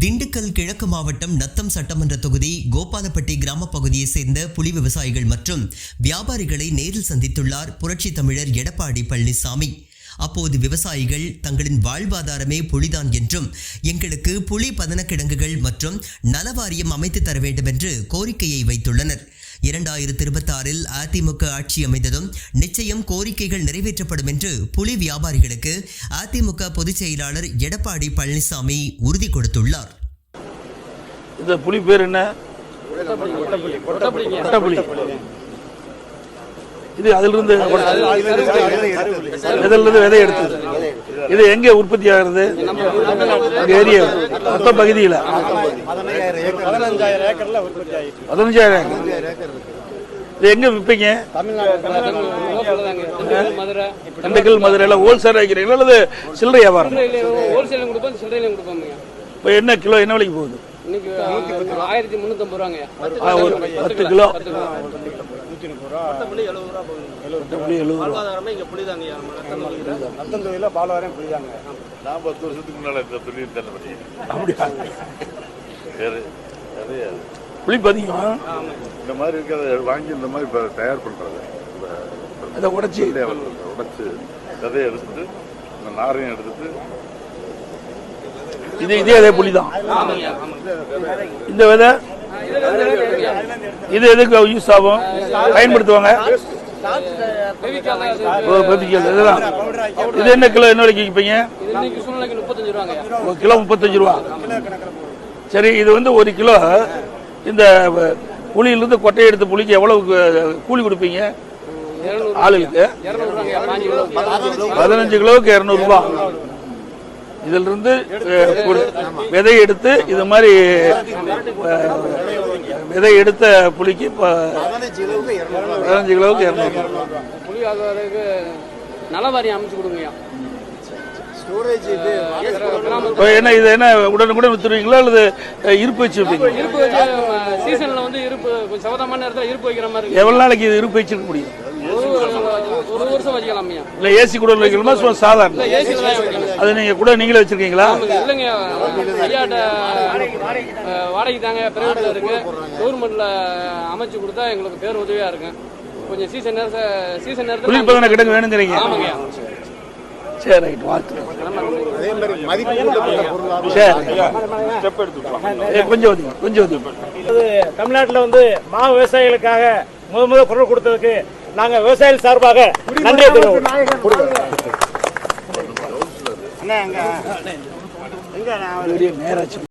திண்டுக்கல் கிழக்கு மாவட்டம் நத்தம் சட்டமன்ற தொகுதி கோபாலப்பட்டி கிராம பகுதியைச் சேர்ந்த புலி விவசாயிகள் மற்றும் வியாபாரிகளை நேரில் சந்தித்துள்ளார் புரட்சி தமிழர் எடப்பாடி பழனிசாமி. அப்போது விவசாயிகள் தங்களின் வாழ்வாதாரமே புலிதான் என்றும் எங்களுக்கு புலி பதனக்கிடங்குகள் மற்றும் நலவாரியம் அமைத்து தர வேண்டும் என்று கோரிக்கையை வைத்துள்ளனர். இரண்டாயிரத்தி இருபத்தாறில் அதிமுக ஆட்சி அமைந்ததும் நிச்சயம் கோரிக்கைகள் நிறைவேற்றப்படும் என்று புலி வியாபாரிகளுக்கு அதிமுக பொதுச் செயலாளர் எடப்பாடி பழனிசாமி உறுதி கொடுத்துள்ளார். இந்த புலி பேர் என்ன? இது அதிலிருந்து இதிலிருந்து விதை எடுத்தது. இது எங்க உற்பத்தி ஆகுறது? ஏரியா. மொத்த பகுதியில். பதினஞ்சாயிரம் ஏக்கர். இது எங்க விற்பீங்க? மதுரை. திண்டுக்கல் மதுரையில் ஹோல்சேல் வைக்கிறீங்களா அல்லது சில்லறை வியாபாரம்? இப்போ என்ன கிலோ என்ன விலைக்கு போகுது? இன்னைக்கு ஆயிரத்தி முந்நூற்றம்பது ரூபாங்க பத்து கிலோ. நூத்தி முப்பது ரூபா புளி எழுபது ரூபா. நத்தம் தொகுதியில பாலவாரம் புரியாங்க நான் பத்து வருஷத்துக்கு முன்னால இந்த தொழில் தானே பண்ணேன் அப்படியா? புளி பதிகம் இந்த மாதிரி இருக்கிறத வாங்கி இந்த மாதிரி இப்போ தயார் பண்ணுறது அதை உடைச்சி? உடைச்சு விதையை எடுத்துட்டு இந்த நாரையும் எடுத்துட்டு. இது இதே அதே புளி தான் இந்த விதை இது எதுக்கு யூஸ் ஆகும்? பயன்படுத்துவாங்க. இதெல்லாம் இது என்ன கிலோ என்ன விலைக்கு விற்பீங்க? கிலோ முப்பத்தஞ்சு ரூபா. சரி இது வந்து ஒரு கிலோ இந்த புளியிலிருந்து கொட்டையை எடுத்து புளிக்கு எவ்வளவு கூலி கொடுப்பீங்க? கிலோ. பதினஞ்சு கிலோவுக்கு இரநூறுபா இதுல இருந்து அஹ், ஒரு விதை எடுத்து இது மாதிரி விதை எடுத்த புளிக்கு இப்போ பதினஞ்சு கிலோவுக்கு இரநூறு. புளி ஆகுறதுக்கு நலவாரியம் அமைச்சு கொடுங்கய்யா. என்ன இது என்ன உடனுக்குடன் வித்துருவீங்களா அல்லது இருப்பு வச்சு இருப்பு வச்சு சீசன்ல வந்து இருப்பு சவதமான நேரத்தில் இருப்பு வைக்கிற மாதிரி எவ்வளவு நாளைக்கு இது இருப்பு வச்சிருக்க முடியும்? ஒரு வருஷம் வச்சுக்கலாம் ஐயா இல்ல ஏசி கூட வைக்கணுமா? சும்மா சாதாரண. ஏசி தான் வைக்கணும் அது நீங்க கூட நீங்களே வச்சிருக்கீங்களா? இல்லைங்க. ஐயாட்ட வாடகை தாங்க பிரைவேட்ல இருக்கு. கவர்மெண்ட்ல அமைச்சு கொடுத்தா எங்களுக்கு பேர் உதவியா இருக்கும். கொஞ்சம் சீசன் நேரத்தை சீசன் நேரத்தில் குளிர்பதன கிடங்கு வேணுங்கிறீங்க ஆமாங்கய்யா சரி ரைட் வாழ்த்து சரி. ஏ, கொஞ்சம் கொஞ்சம் தமிழ்நாட்டில் வந்து மா விவசாயிகளுக்காக முத முத குரல் கொடுத்ததுக்கு நாங்க விவசாயிகள் சார்பாக நன்றி அண்ணா